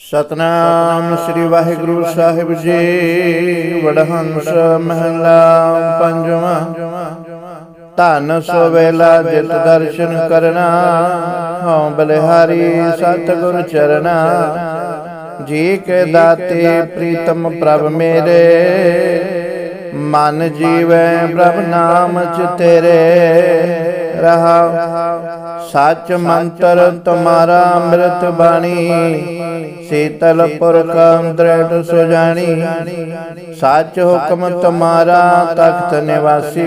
ਸਤਨਾਮ ਸ੍ਰੀ ਵਾਹਿਗੁਰੂ ਸਾਹਿਬ ਜੀ। ਵਡਹੰਸ ਮਹਲਾ ਪੰਜਵਾਂ। ਧਨ ਸੋ ਵੇਲਾ ਜਿਤ ਦਰਸ਼ਨ ਕਰਨਾ, ਹਉ ਬਲਿਹਾਰੀ ਸਤਿਗੁਰ ਚਰਨਾ। ਜੀ ਕੇ ਦਾਤੇ ਪ੍ਰੀਤਮ ਪ੍ਰਭ ਮੇਰੇ, ਮਨ ਜੀਵੈ ਪ੍ਰਭ ਨਾਮ ਚ ਤੇਰੇ। ਰਹਾ ਸੱਚ ਮੰਤਰ ਤੁਮਾਰਾ ਅੰਮ੍ਰਿਤ ਬਾਣੀ। ਸੀਤਲ ਪੁਰਖ ਦ੍ਰਿੜ ਸੁਜਾਣੀ। ਸੱਚ ਹੁਕਮ ਤੁਮਾਰਾ ਤਖਤ ਨਿਵਾਸੀ।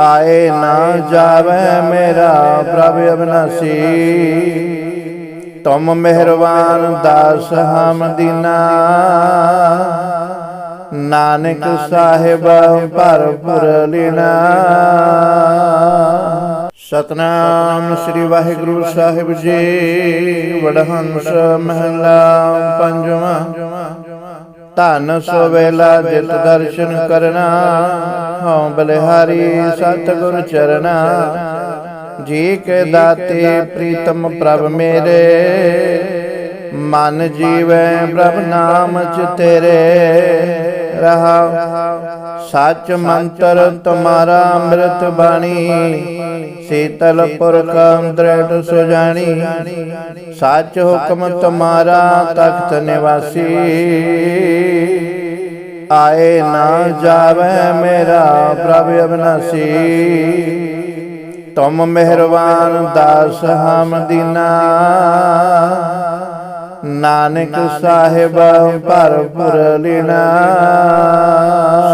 ਆਏ ਨਾ ਜਾਵੇ ਮੇਰਾ ਪ੍ਰਭ ਅਬਨਾਸੀ। ਤੁਮ ਮਿਹਰਬਾਨ ਦਾਸ ਹਮ ਦੀਨਾ ਨਾਨਕ ਸਾਹਿਬ ਭਰਪੁਰ ਲੀਨਾ। ਸਤਨਾਮ ਸ੍ਰੀ ਵਾਹਿਗੁਰੂ ਸਾਹਿਬ ਜੀ। ਵਡਹੰਸ ਮਹਲਾ ਪੰਜਵਾਂ। ਧਨ ਸੋ ਵੇਲਾ ਜਿਤ ਦਰਸ਼ਨ ਕਰਨਾ, ਹਉ ਬਲਿਹਾਰੀ ਸਤਿਗੁਰ ਚਰਨਾ। ਜੀ ਕੇ ਦਾਤੇ ਪ੍ਰੀਤਮ ਪ੍ਰਭ ਮੇਰੇ, ਮਨ ਜੀਵੈ ਪ੍ਰਭ ਨਾਮ ਚ ਤੇਰੇ। ਰਹਾ, ਸੱਚ ਮੰਤਰ ਤੁਮਾਰਾ ਅੰਮ੍ਰਿਤ ਬਾਣੀ ਸੀਤਲ ਪੁਰਖ ਦ੍ਰਿੜ ਸੁਜਾਣੀ। ਸੱਚ ਹੁਕਮ ਤੁਮਾਰਾ ਤਖਤ ਨਿਵਾਸੀ। ਆਏ ਨਾ ਜਾਵੇ ਮੇਰਾ ਪ੍ਰਭ ਅਬਨਾਸੀ। ਤੁਮ ਮਿਹਰਬਾਨ ਦਾਸ ਹਮ ਨਾਨਕ ਸਾਹਿਬ ਭਰਪੁਰ ਲੀਨਾ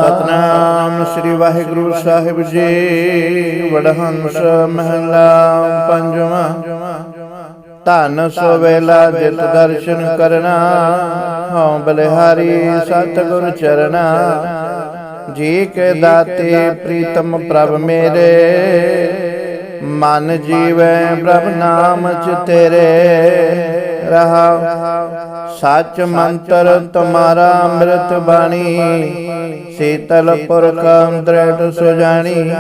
ਸਤਨਾਮ ਸ੍ਰੀ ਵਾਹਿਗੁਰੂ ਸਾਹਿਬ ਜੀ, ਵਡਹੰਸ ਮਹਲਾ ਪੰਜਵਾਂ। ਧਨ ਸੋ ਵੇਲਾ ਜਿਤ ਦਰਸ਼ਨ ਕਰਨਾ, ਹਉ ਬਲਿਹਾਰੀ ਸਤਿਗੁਰ ਚਰਨਾ। ਜੀ ਕੇ ਦਾਤੇ ਪ੍ਰੀਤਮ ਪ੍ਰਭ ਮੇਰੇ, ਮਨ ਜੀਵੈ ਪ੍ਰਭ ਨਾਮ ਚ ਤੇਰੇ। ਰਹਾ। ਸੱਚ ਮੰਤਰ ਤੁਮਾਰਾ ਅੰਮ੍ਰਿਤ ਬਾਣੀ। ਸੀਤਲ ਪੁਰਖ ਦ੍ਰਿੜ ਸੁਜਾਣੀ।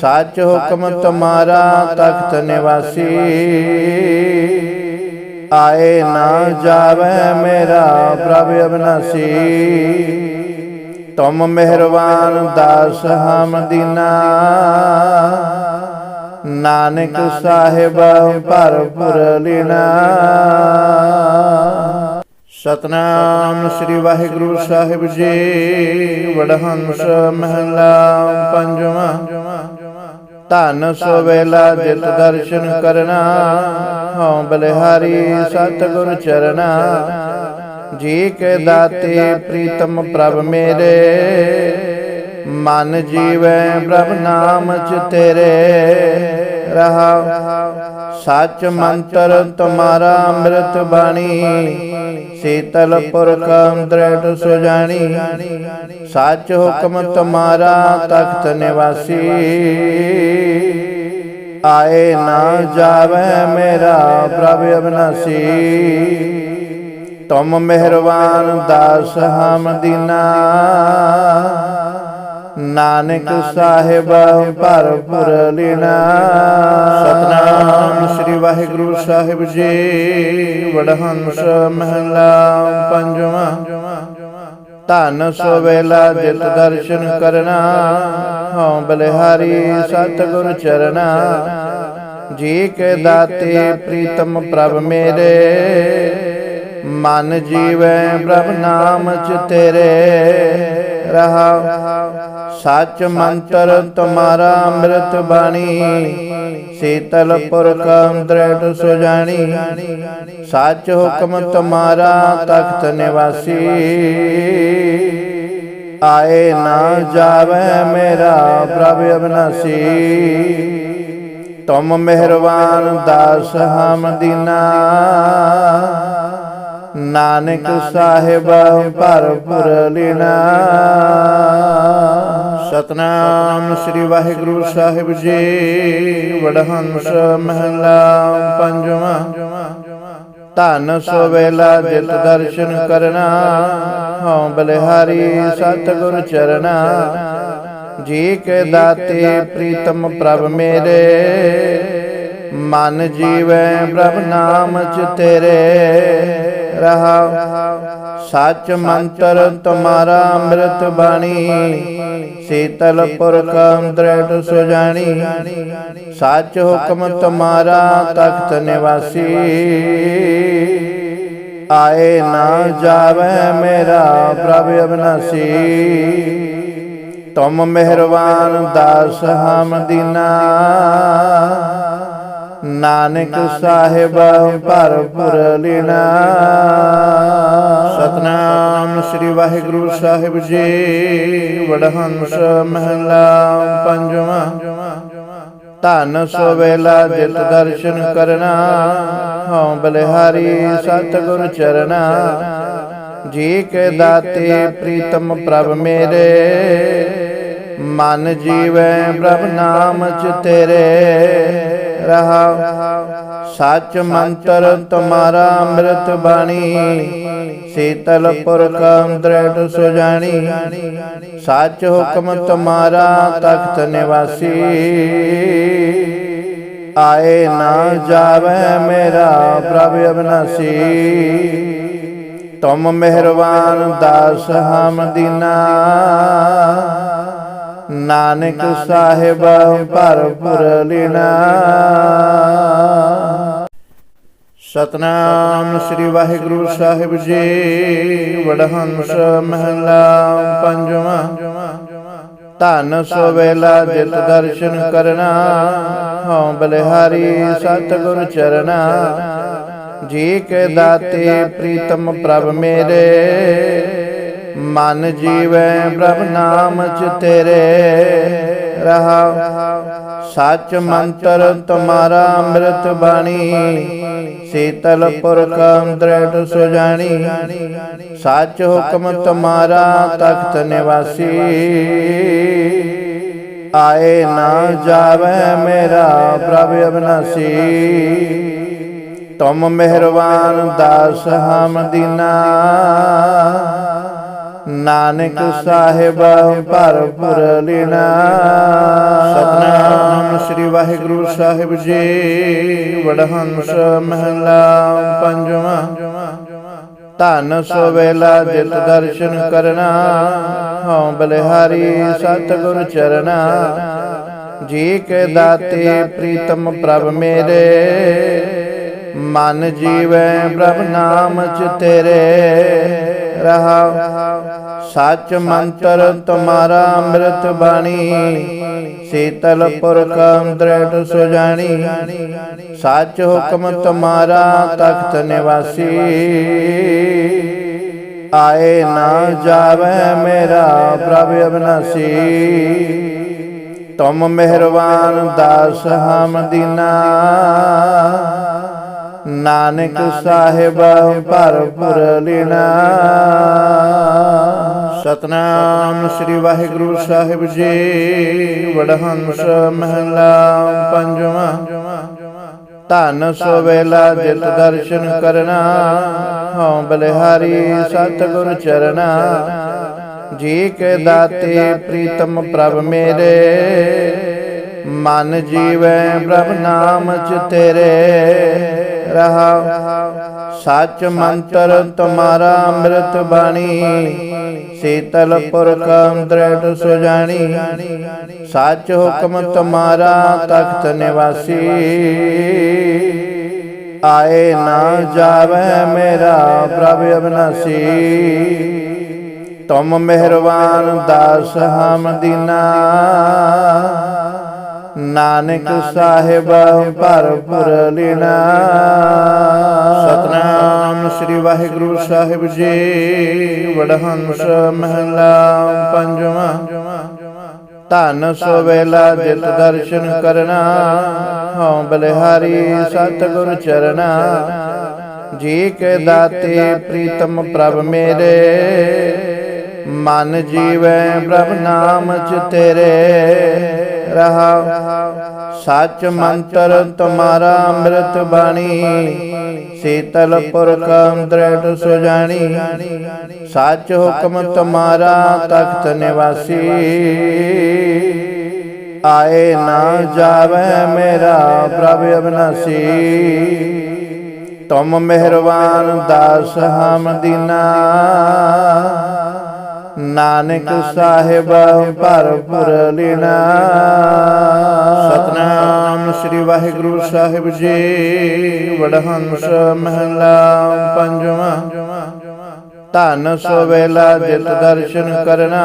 ਸੱਚ ਹੁਕਮ ਤੁਮਾਰਾ ਤਖਤ ਨਿਵਾਸੀ। ਆਏ ਨਾ ਜਾਵੇ ਮੇਰਾ ਪ੍ਰਭ ਅਬਨਾਸੀ। ਤੁਮ ਮਿਹਰਬਾਨ ਦਾਸ ਹਮਦੀਨਾ ਨਾਨਕ ਸਾਹਿਬ ਭਰਪੁਰ ਲੀਨਾ ਸਤਨਾਮ ਸ੍ਰੀ ਵਾਹਿਗੁਰੂ ਸਾਹਿਬ ਜੀ। ਵਡਹੰਸ ਮਹਲਾ ਪੰਜਵਾਂ। ਧਨ ਸੋ ਵੇਲਾ ਜਿਤ ਦਰਸ਼ਨ ਕਰਨਾ। ਹਉ ਬਲਿਹਾਰੀ ਸਤਿਗੁਰ ਚਰਨਾ। ਜੀ ਕੇ ਦਾਤੇ ਪ੍ਰੀਤਮ ਪ੍ਰਭ ਮੇਰੇ। ਮਨ ਜੀਵੈ ਪ੍ਰਭ ਨਾਮ ਚ ਤੇਰੇ ਰਹਾ। ਸੱਚ ਮੰਤਰ ਤੁਮਾਰਾ ਅੰਮ੍ਰਿਤ ਬਾਣੀ। ਸੀਤਲ ਪੁਰਖ ਦ੍ਰਿੜ ਸੁਜਾਣੀ। ਸੱਚ ਹੁਕਮ ਤੁਮਾਰਾ ਤਖਤ ਨਿਵਾਸੀ। ਆਏ ਨਾ ਜਾਵੇ ਮੇਰਾ ਪ੍ਰਭ ਅਬਨਾਸੀ। ਤੁਮ ਮਿਹਰਬਾਨ ਦਾਸ ਹਮ ਦੀਨਾ। ਨਾਨਕ ਸਾਹਿਬ ਭਰਪੁਰ ਲੀਨਾ। ਸਤਨਾਮ ਸ੍ਰੀ ਵਾਹਿਗੁਰੂ ਸਾਹਿਬ ਜੀ। ਵਡਹੰਸ ਮਹਲਾ ਪੰਜਵਾਂ। ਧਨ ਸੋ ਵੇਲਾ ਜਿਤ ਦਰਸ਼ਨ ਕਰਨਾ। ਹਉ ਬਲਿਹਾਰੀ ਸਤਿਗੁਰ ਚਰਨਾ। ਜੀ ਕੇ ਦਾਤੇ ਪ੍ਰੀਤਮ ਪ੍ਰਭ ਮੇਰੇ। ਮਨ ਜੀਵੈ ਪ੍ਰਭ ਨਾਮ ਚ ਤੇਰੇ। ਰਹਾ। ਸੱਚ ਮੰਤਰ ਤੁਮਾਰਾ ਅੰਮ੍ਰਿਤ ਬਾਣੀ। ਸੀਤਲ ਪੁਰਖ ਦ੍ਰਿੜ ਸੁਜਾਣੀ। ਸੱਚ ਹੁਕਮ ਤੁਮਾਰਾ ਤਖਤ ਨਿਵਾਸੀ। ਆਏ ਨਾ ਜਾਵੇ ਮੇਰਾ ਪ੍ਰਭ ਅਬਨਾਸੀ। ਤੁਮ ਮਿਹਰਬਾਨ ਦਾਸ ਹਮ ਨਾਨਕ ਸਾਹਿਬ ਭਰਪੁਰ ਲੀਨਾ ਸਤਨਾਮ ਸ੍ਰੀ ਵਾਹਿਗੁਰੂ ਸਾਹਿਬ ਜੀ ਵਡਹੰਸ ਮਹਲਾ ਪੰਜਵਾਂ। ਧਨ ਸੋ ਵੇਲਾ ਜਿਤ ਦਰਸ਼ਨ ਕਰਨਾ ਹਉ ਬਲਿਹਾਰੀ ਸਤਿਗੁਰ ਚਰਨਾ। ਜੀ ਕੇ ਦਾਤੇ ਪ੍ਰੀਤਮ ਪ੍ਰਭ ਮੇਰੇ। ਮਨ ਜੀਵੈ ਪ੍ਰਭ ਨਾਮ ਚ ਤੇਰੇ। ਰਹਾ। ਸੱਚ ਮੰਤਰ ਤੁਮਾਰਾ ਅੰਮ੍ਰਿਤ ਬਾਣੀ। ਸੀਤਲ ਪੁਰਖ ਦ੍ਰਿੜ ਸੁਜਾਣੀ ਸੱਚ ਹੁਕਮ ਤੁਮਾਰਾ ਤਖਤ ਨਿਵਾਸੀ। ਆਏ ਨਾ ਜਾਵੇ ਮੇਰਾ ਪ੍ਰਭ ਅਬਨਾਸੀ। ਤੁਮ ਮਿਹਰਬਾਨ ਦਾਸ ਹਮਦੀਨਾ ਨਾਨਕ ਸਾਹਿਬ ਭਰਪੁਰ ਲੀਨਾ ਸਤਨਾਮ ਸ੍ਰੀ ਵਾਹਿਗੁਰੂ ਸਾਹਿਬ ਜੀ, ਵਡਹੰਸ ਮਹਲਾ ਪੰਜਵਾਂ। ਧਨ ਸੋ ਵੇਲਾ ਜਿਤ ਦਰਸ਼ਨ ਕਰਨਾ, ਹਉ ਬਲਿਹਾਰੀ ਸਤਿਗੁਰ ਚਰਨਾ। ਜੀ ਕੇ ਦਾਤੇ ਪ੍ਰੀਤਮ ਪ੍ਰਭ ਮੇਰੇ, ਮਨ ਜੀਵੈ ਪ੍ਰਭ ਨਾਮ ਚ ਤੇਰੇ। ਰਹਾ। ਸੱਚ ਮੰਤਰ ਤੁਮਾਰਾ ਅੰਮ੍ਰਿਤ ਬਾਣੀ। ਸੀਤਲ ਪੁਰਖ ਦ੍ਰਿੜ ਸੁਜਾਣੀ। ਸੱਚ ਹੁਕਮ ਤੁਮਾਰਾ ਤਖਤ ਨਿਵਾਸੀ। ਆਏ ਨਾ ਜਾਵੇ ਮੇਰਾ ਪ੍ਰਭ ਅਬਨਾਸੀ। ਤੁਮ ਮਿਹਰਬਾਨ ਦਾਸ ਹਮ ਦੀਨਾ। ਨਾਨਕ ਸਾਹਿਬ ਭਰਪੁਰ ਲੀਨਾ। ਸਤਨਾਮ ਸ੍ਰੀ ਵਾਹਿਗੁਰੂ ਸਾਹਿਬ ਜੀ ਵਡਹੰਸ ਮਹਲਾ ਪੰਜਵਾਂ। ਧਨ ਸੋ ਵੇਲਾ ਜਿਤ ਦਰਸ਼ਨ ਕਰਨਾ। ਹਉ ਬਲਿਹਾਰੀ ਸਤਿਗੁਰ ਚਰਨਾ। ਜੀ ਕੇ ਦਾਤੇ ਪ੍ਰੀਤਮ ਪ੍ਰਭ ਮੇਰੇ। ਮਨ ਜੀਵੈ ਪ੍ਰਭ ਨਾਮ ਚ ਤੇਰੇ ਰਹਾ। ਸੱਚ ਮੰਤਰ ਤੁਮਾਰਾ ਅੰਮ੍ਰਿਤ ਬਾਣੀ। ਸੀਤਲ ਪੁਰਖ ਦ੍ਰਿੜ ਸੁਜਾਣੀ। ਸੱਚ ਹੁਕਮ ਤੁਮਾਰਾ ਤਖਤ ਨਿਵਾਸੀ। ਆਏ ਨਾ ਜਾਵੇ ਮੇਰਾ ਪ੍ਰਭ ਅਬਨਾਸੀ। ਤੁਮ ਮਿਹਰਬਾਨ ਦਾਸ ਹਮ ਦੀਨਾ। ਨਾਨਕ ਸਾਹਿਬ ਭਰਪੁਰ ਲੀਨਾ। ਸਤਨਾਮ ਸ੍ਰੀ ਵਾਹਿਗੁਰੂ ਸਾਹਿਬ ਜੀ। ਵਡਹੰਸ ਮਹਲਾ ਪੰਜਵਾਂ। ਧਨ ਸੋ ਵੇਲਾ ਜਿਤ ਦਰਸ਼ਨ ਕਰਨਾ। ਹਉ ਬਲਿਹਾਰੀ ਸਤਿਗੁਰ ਚਰਨਾ। ਜੀ ਕੇ ਦਾਤੇ ਪ੍ਰੀਤਮ ਪ੍ਰਭ ਮੇਰੇ। ਮਨ ਜੀਵੈ ਪ੍ਰਭ ਨਾਮ ਚ ਤੇਰੇ। ਰਹਾ। ਸੱਚ ਮੰਤਰ ਤੁਮਾਰਾ ਅੰਮ੍ਰਿਤ ਬਾਣੀ। ਸੀਤਲ ਪੁਰਖ ਦ੍ਰਿੜ ਸੁਜਾਣੀ। ਸੱਚ ਹੁਕਮ ਤੁਮਾਰਾ ਤਖਤ ਨਿਵਾਸੀ। ਆਏ ਨਾ ਜਾਵੇ ਮੇਰਾ ਪ੍ਰਭ ਅਬਨਾਸੀ। ਤੁਮ ਮਿਹਰਬਾਨ ਦਾਸ ਹਮਦੀਨਾ ਨਾਨਕ ਸਾਹਿਬ ਭਰਪੁਰ ਲੀਨਾ ਸਤਨਾਮ ਸ੍ਰੀ ਵਾਹਿਗੁਰੂ ਸਾਹਿਬ ਜੀ ਵਡਹੰਸ ਮਹਲਾ ਪੰਜਵਾਂ। ਧਨ ਸੋ ਵੇਲਾ ਜਿਤ ਦਰਸ਼ਨ ਕਰਨਾ। ਹਉ ਬਲਿਹਾਰੀ ਸਤਿਗੁਰ ਚਰਨਾ। ਜੀ ਕੇ ਦਾਤੇ ਪ੍ਰੀਤਮ ਪ੍ਰਭ ਮੇਰੇ। ਮਨ ਜੀਵੈ ਪ੍ਰਭ ਨਾਮ ਚ ਤੇਰੇ। ਰਹਾ। ਸੱਚ ਮੰਤਰ ਤੁਮਾਰਾ ਅੰਮ੍ਰਿਤ ਬਾਣੀ। ਸੀਤਲ ਪੁਰਖ ਦ੍ਰਿੜ ਸੁਜਾਣੀ। ਸੱਚ ਹੁਕਮ ਤੁਮਾਰਾ ਤਖਤ ਨਿਵਾਸੀ। ਆਏ ਨਾ ਜਾਵੇ ਮੇਰਾ ਪ੍ਰਭ ਅਬਨਾਸੀ। ਤੁਮ ਮਿਹਰਬਾਨ ਦਾਸ ਹਮ ਦੀਨਾ। ਨਾਨਕ ਸਾਹਿਬ ਭਰਪੁਰ ਲੀਨਾ ਸਤਨਾਮ ਸ੍ਰੀ ਵਾਹਿਗੁਰੂ ਸਾਹਿਬ ਜੀ। ਵਡਹੰਸ ਮਹਲਾ ਪੰਜਵਾਂ। ਧਨ ਸੋ ਵੇਲਾ ਜਿਤ ਦਰਸ਼ਨ ਕਰਨਾ। ਹਉ ਬਲਿਹਾਰੀ ਸਤਿਗੁਰ ਚਰਨਾ। ਜੀ ਕੇ ਦਾਤੇ ਪ੍ਰੀਤਮ ਪ੍ਰਭ ਮੇਰੇ। ਮਨ ਜੀਵੈ ਪ੍ਰਭ ਨਾਮ ਚ ਤੇਰੇ। ਰਹਾ। ਸੱਚ ਮੰਤਰ ਤੁਮਾਰਾ ਅੰਮ੍ਰਿਤ ਬਾਣੀ। ਸੀਤਲ ਪੁਰਖ ਦ੍ਰਿੜ ਸੁਜਾਣੀ। ਸੱਚ ਹੁਕਮ ਤੁਮਾਰਾ ਤਖਤ ਨਿਵਾਸੀ। ਆਏ ਨਾ ਜਾਵੇ ਮੇਰਾ ਪ੍ਰਭ ਅਬਨਾਸੀ। ਤੁਮ ਮਿਹਰਬਾਨ ਦਾਸ ਹਮ ਨਾਨਕ ਸਾਹਿਬ ਭਰਪੁਰ ਲੀਨਾ ਸਤਨਾਮ ਸ੍ਰੀ ਵਾਹਿਗੁਰੂ ਸਾਹਿਬ ਜੀ। ਵਡਹੰਸ ਮਹਲਾ ਪੰਜਵਾਂ। ਧਨ ਸੋ ਵੇਲਾ ਜਿਤ ਦਰਸ਼ਨ ਕਰਨਾ।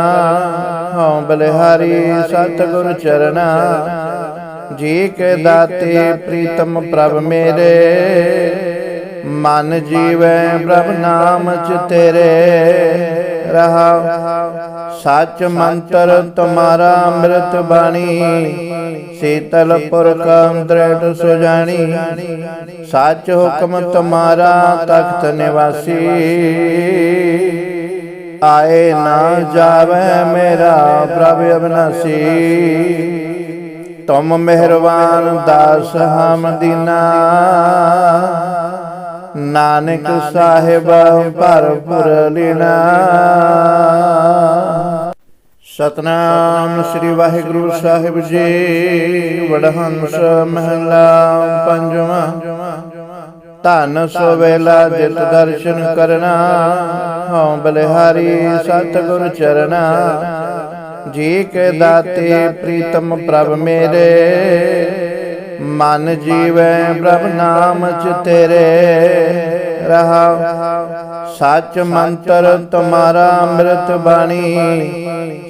ਹਉ ਬਲਿਹਾਰੀ ਸਤਿਗੁਰ ਚਰਨਾ। ਜੀ ਕੇ ਦਾਤੇ ਪ੍ਰੀਤਮ ਪ੍ਰਭ ਮੇਰੇ। ਮਨ ਜੀਵੈ ਪ੍ਰਭ ਨਾਮ ਚ ਤੇਰੇ। ਰਹਾ। ਸੱਚ ਮੰਤਰ ਤੁਮਾਰਾ ਅੰਮ੍ਰਿਤ ਬਾਣੀ। ਸੀਤਲ ਪੁਰਖ ਦ੍ਰਿੜ ਸੁਜਾਣੀ। ਸੱਚ ਹੁਕਮ ਤੁਮਾਰਾ ਤਖਤ ਨਿਵਾਸੀ। ਆਏ ਨਾ ਜਾਵੇ ਮੇਰਾ ਪ੍ਰਭ ਅਬਨਾਸੀ। ਤੁਮ ਮਿਹਰਬਾਨ ਦਾਸ ਹਮ ਦੀਨਾ। ਨਾਨਕ ਸਾਹਿਬ ਭਰਪੁਰ ਲੀਨਾ ਸਤਨਾਮ ਸ੍ਰੀ ਵਾਹਿਗੁਰੂ ਸਾਹਿਬ ਜੀ ਵਡਹੰਸ ਮਹਲਾ ਪੰਜਵਾਂ। ਧਨ ਸੋ ਵੇਲਾ ਜਿਤ ਦਰਸ਼ਨ ਕਰਨਾ ਹਉ ਬਲਿਹਾਰੀ ਸਤਿਗੁਰ ਚਰਨਾ। ਜੀ ਕੇ ਦਾਤੇ ਪ੍ਰੀਤਮ ਪ੍ਰਭ ਮੇਰੇ। ਮਨ ਜੀਵੈ ਪ੍ਰਭ ਨਾਮ ਚ ਤੇਰੇ ਰਹਾ। ਸੱਚ ਮੰਤਰ ਤੁਮਾਰਾ ਅੰਮ੍ਰਿਤ ਬਾਣੀ।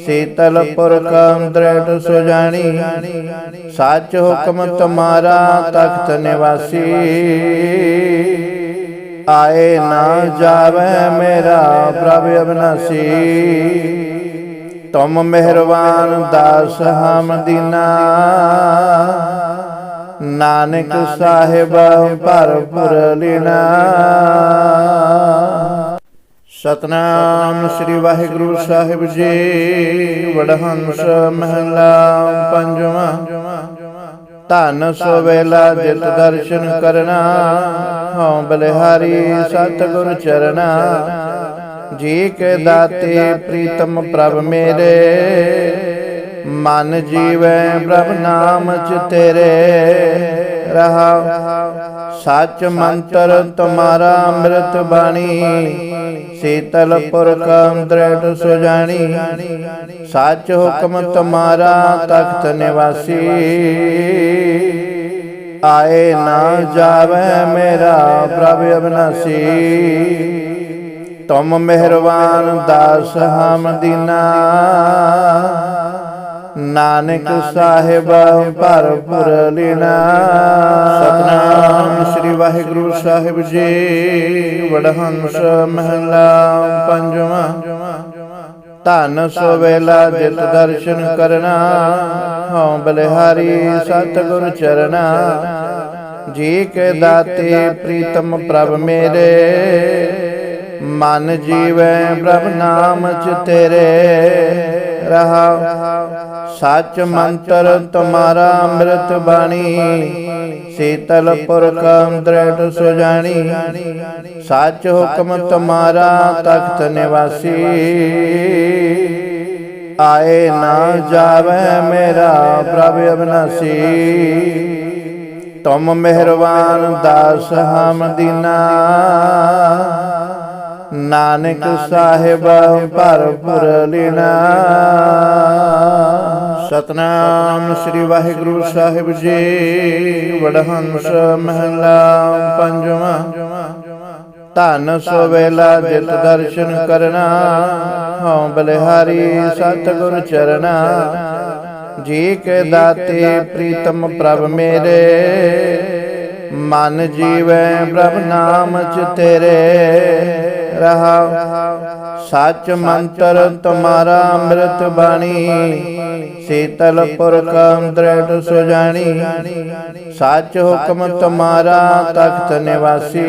ਸੀਤਲ ਪੁਰਖ ਦ੍ਰਿੜ ਸੁਜਾਣੀ। ਸੱਚ ਹੁਕਮ ਤੁਮਾਰਾ ਤਖਤ ਨਿਵਾਸੀ। ਆਏ ਨਾ ਜਾਵੇ ਮੇਰਾ ਪ੍ਰਭ ਅਬਨਾਸੀ। ਤੁਮ ਮਿਹਰਬਾਨ ਦਾਸ ਹਮ ਦੀਨਾ। ਨਾਨਕ ਸਾਹਿਬ ਭਰਪੁਰ ਲੀਨਾ ਸਤਨਾਮ ਸ੍ਰੀ ਵਾਹਿਗੁਰੂ ਸਾਹਿਬ ਜੀ। ਵਡਹੰਸ ਮਹਲਾ ਪੰਜਵਾਂ। ਧਨ ਸੋ ਵੇਲਾ ਜਿਤ ਦਰਸ਼ਨ ਕਰਨਾ। ਹਉ ਬਲਿਹਾਰੀ ਸਤਿਗੁਰ ਚਰਨਾ। ਜੀ ਕੇ ਦਾਤੇ ਪ੍ਰੀਤਮ ਪ੍ਰਭ ਮੇਰੇ। ਮਨ ਜੀਵੈ ਪ੍ਰਭ ਨਾਮ ਚ ਤੇਰੇ ਰਹਾ। ਸੱਚ ਮੰਤਰ ਤੁਮਾਰਾ ਅੰਮ੍ਰਿਤ ਬਾਣੀ। ਸੀਤਲ ਪੁਰਖ ਦ੍ਰਿੜ ਸੁਜਾਣੀ। ਸੱਚ ਹੁਕਮ ਤੁਮਾਰਾ ਤਖਤ ਨਿਵਾਸੀ। ਆਏ ਨਾ ਜਾਵੇ ਮੇਰਾ ਪ੍ਰਭ ਅਬਨਾਸੀ। ਤੁਮ ਮਿਹਰਬਾਨ ਦਾਸ ਹਮਦੀਨਾ ਨਾਨਕ ਸਾਹਿਬ ਭਰਪੁਰ ਲੀਨਾ ਸਤਨਾਮ ਸ੍ਰੀ ਵਾਹਿਗੁਰੂ ਸਾਹਿਬ ਜੀ। ਵਡਹੰਸ ਮਹਲਾ ਪੰਜਵਾਂ। ਧਨ ਸੋ ਵੇਲਾ ਜਿਤ ਦਰਸ਼ਨ ਕਰਨਾ। ਹਉ ਬਲਿਹਾਰੀ ਸਤਿਗੁਰ ਚਰਨਾ। ਜੀ ਕੇ ਦਾਤੇ ਪ੍ਰੀਤਮ ਪ੍ਰਭ ਮੇਰੇ। ਮਨ ਜੀਵੈ ਪ੍ਰਭ ਨਾਮ ਚ ਤੇਰੇ। ਰਹਾ ਸੱਚ ਮੰਤਰ ਤੁਮਾਰਾ ਅੰਮ੍ਰਿਤ ਬਾਣੀ। ਸੀਤਲ ਪੁਰਖ ਦ੍ਰਿੜ ਸੁਜਾਣੀ। ਸੱਚ ਹੁਕਮ ਤੁਮਾਰਾ ਤਖਤ ਨਿਵਾਸੀ। ਆਏ ਨਾ ਜਾਵੇ ਮੇਰਾ ਪ੍ਰਭ ਅਬਨਾਸੀ। ਤੁਮ ਮਿਹਰਬਾਨ ਦਾਸ ਹਮ ਦੀਨਾ ਨਾਨਕ ਸਾਹਿਬ ਭਰਪੁਰ ਲੀਨਾ। ਸਤਨਾਮ ਸ੍ਰੀ ਵਾਹਿਗੁਰੂ ਸਾਹਿਬ ਜੀ। ਵਡਹੰਸ ਮਹਲਾ ਪੰਜਵਾਂ। ਧਨ ਸੋ ਵੇਲਾ ਜਿਤ ਦਰਸ਼ਨ ਕਰਨਾ, ਹਉ ਬਲਿਹਾਰੀ ਸਤਿਗੁਰ ਚਰਨਾ। ਜੀ ਕੇ ਦਾਤੇ ਪ੍ਰੀਤਮ ਪ੍ਰਭ ਮੇਰੇ, ਮਨ ਜੀਵੈ ਪ੍ਰਭ ਨਾਮ ਚ ਤੇਰੇ। ਰਹਾ, ਸੱਚ ਮੰਤਰ ਤੁਮਾਰਾ ਅੰਮ੍ਰਿਤ ਬਾਣੀ। ਸੀਤਲ ਪੁਰਖ ਦ੍ਰਿੜ ਸੁਜਾਣੀ ਸੱਚ ਹੁਕਮ ਤੁਮਾਰਾ ਤਖਤ ਨਿਵਾਸੀ।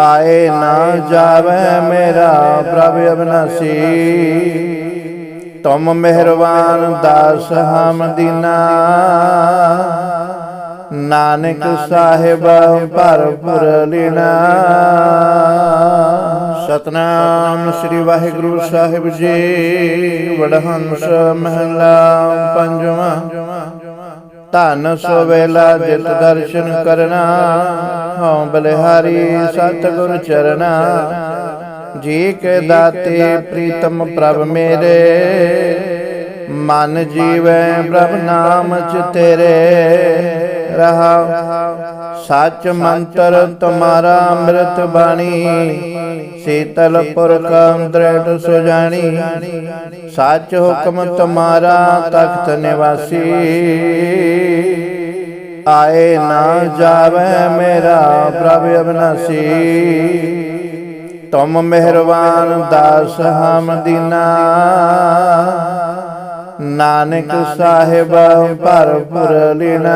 ਆਏ ਨਾ ਜਾਵੇ ਮੇਰਾ ਪ੍ਰਭ ਅਬਨਾਸੀ। ਤੁਮ ਮਿਹਰਬਾਨ ਦਾਸ ਹਮ ਨਾਨਕ ਸਾਹਿਬ ਭਰਪੁਰ ਲੀਨਾ ਸਤਨਾਮ ਸ੍ਰੀ ਵਾਹਿਗੁਰੂ ਸਾਹਿਬ ਜੀ। ਵਡਹੰਸ ਮਹਲਾ ਪੰਜਵਾਂ। ਧਨ ਸੋ ਵੇਲਾ ਜਿਤ ਦਰਸ਼ਨ ਕਰਨਾ। ਹਉ ਬਲਿਹਾਰੀ ਸਤਿਗੁਰ ਚਰਨਾ। ਜੀ ਕੇ ਦਾਤੇ ਪ੍ਰੀਤਮ ਪ੍ਰਭ ਮੇਰੇ। ਮਨ ਜੀਵੈ ਪ੍ਰਭ ਨਾਮ ਚ ਤੇਰੇ। ਰਹਾ। ਸੱਚ ਮੰਤਰ ਤੁਮਾਰਾ ਅੰਮ੍ਰਿਤ ਬਾਣੀ। ਸੀਤਲ ਪੁਰਖ ਦ੍ਰਿੜ ਸੁਜਾਨੀ ਸੱਚ ਹੁਕਮ ਤੁਮਾਰਾ ਤਖਤ ਨਿਵਾਸੀ। ਆਏ ਨਾ ਜਾਵੇ ਮੇਰਾ ਪ੍ਰਭ ਅਬਨਾਸੀ। ਤੁਮ ਮਿਹਰਬਾਨ ਦਾਸ ਹਮਦੀਨਾ ਨਾਨਕ ਸਾਹਿਬ ਭਰਪੁਰ ਲੀਨਾ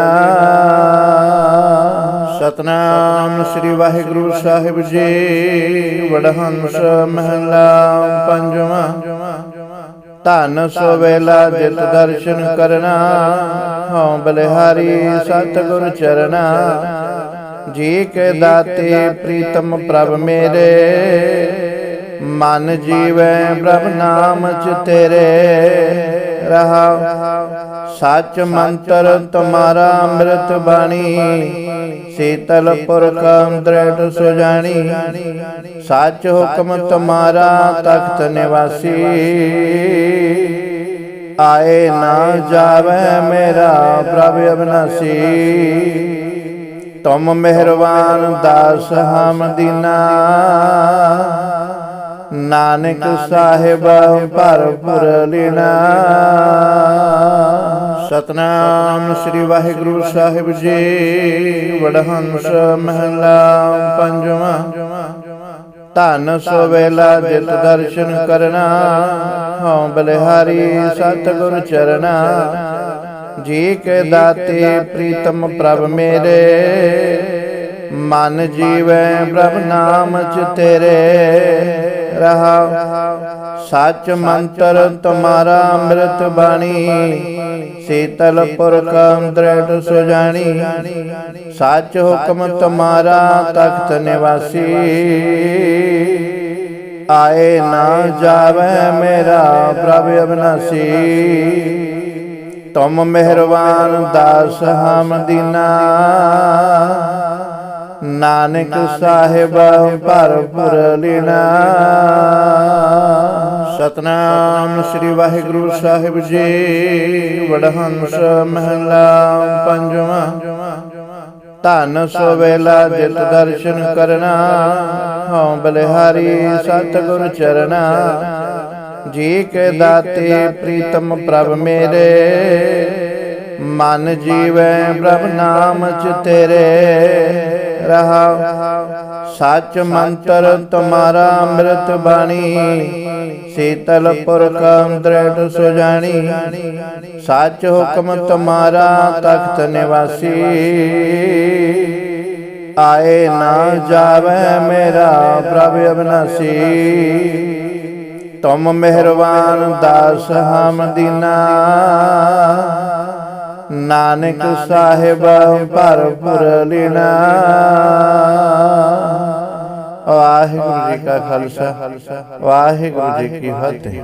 ਸਤਨਾਮ ਸ੍ਰੀ ਵਾਹਿਗੁਰੂ ਸਾਹਿਬ ਜੀ ਵਡਹੰਸ ਮਹਲਾ ਪੰਜਵਾਂ। ਧਨ ਸੋ ਵੇਲਾ ਜਿਤ ਦਰਸ਼ਨ ਕਰਨਾ ਹਉ ਬਲਿਹਾਰੀ ਸਤਿਗੁਰ ਚਰਨਾ। ਜੀ ਕੇ ਦਾਤੇ ਪ੍ਰੀਤਮ ਪ੍ਰਭ ਮੇਰੇ। ਮਨ ਜੀਵੈ ਪ੍ਰਭ ਨਾਮ ਚ ਤੇਰੇ। ਰਹਾ। ਸੱਚ ਮੰਤਰ ਤੁਮਾਰਾ ਅੰਮ੍ਰਿਤ ਬਾਣੀ। ਸੀਤਲ ਪੁਰਖ ਦ੍ਰਿੜ ਸੁਜਾਨੀ ਸੱਚ ਹੁਕਮ ਤੁਮਾਰਾ ਤਖਤ ਨਿਵਾਸੀ। ਆਏ ਨਾ ਜਾਵੇ ਮੇਰਾ ਪ੍ਰਭ ਅਬਨਾਸੀ। ਤੁਮ ਮਿਹਰਬਾਨ ਦਾਸ ਹਮ ਨਾਨਕ ਸਾਹਿਬ ਭਰਪੁਰ ਲੀਨਾ ਸਤਨਾਮ ਸ੍ਰੀ ਵਾਹਿਗੁਰੂ ਸਾਹਿਬ ਜੀ, ਵਡਹੰਸ ਮਹਲਾ ਪੰਜਵਾਂ। ਧਨ ਸੋ ਵੇਲਾ ਜਿਤ ਦਰਸ਼ਨ ਕਰਨਾ, ਹਉ ਬਲਿਹਾਰੀ ਸਤਿਗੁਰ ਚਰਨਾ। ਜੀ ਕੇ ਦਾਤੇ ਪ੍ਰੀਤਮ ਪ੍ਰਭ ਮੇਰੇ, ਮਨ ਜੀਵੈ ਪ੍ਰਭ ਨਾਮ ਚ ਤੇਰੇ। ਰਹਾ। ਸੱਚ ਮੰਤਰ ਤੁਮਾਰਾ ਅੰਮ੍ਰਿਤ ਬਾਣੀ। ਸੀਤਲ ਪੁਰਖ ਦ੍ਰਿੜ ਸੁਜਾਨੀ ਸੱਚ ਹੁਕਮ ਤੁਮਾਰਾ ਤਖਤ ਨਿਵਾਸੀ। ਆਏ ਨਾ ਜਾਵੇ ਮੇਰਾ ਪ੍ਰਭ ਅਬਨਾਸੀ। ਤੁਮ ਮਿਹਰਬਾਨ ਦਾਸ ਹਮ ਨਾਨਕ ਸਾਹਿਬ ਭਰਪੁਰ ਲੀਨਾ ਸਤਨਾਮ ਸ੍ਰੀ ਵਾਹਿਗੁਰੂ ਸਾਹਿਬ ਜੀ। ਵਡਹੰਸ ਮਹਲਾ ਪੰਜਵਾਂ। ਧਨ ਸੋ ਵੇਲਾ ਜਿਤ ਦਰਸ਼ਨ ਕਰਨਾ। ਹਉ ਬਲਿਹਾਰੀ ਸਤਿਗੁਰ ਚਰਨਾ। ਜੀ ਕੇ ਦਾਤੇ ਪ੍ਰੀਤਮ ਪ੍ਰਭ ਮੇਰੇ। ਮਨ ਜੀਵੈ ਪ੍ਰਭ ਨਾਮ ਚ ਤੇਰੇ। ਰਹਾ। ਸੱਚ ਮੰਤਰ ਤੁਮਾਰਾ ਅੰਮ੍ਰਿਤ ਬਾਣੀ। ਸੀਤਲ ਪੁਰਖ ਦ੍ਰਿੜ ਸੁਜਾਨੀ ਸੱਚ ਹੁਕਮ ਤੁਮਾਰਾ ਤਖਤ ਨਿਵਾਸੀ। ਆਏ ਨਾ ਜਾਵੇ ਮੇਰਾ ਪ੍ਰਭ ਅਬਨਾਸੀ। ਤੁਮ ਮਿਹਰਬਾਨ ਦਾਸ ਹਮ ਨਾਨਕ ਸਾਹਿਬ ਭਰਪੁਰ ਲੀਨਾ ਵਾਹਿਗੁਰੂ ਜੀ ਕਾ ਖਾਲਸਾ ਵਾਹਿਗੁਰੂ ਜੀ ਕੀ ਫਤਿਹ।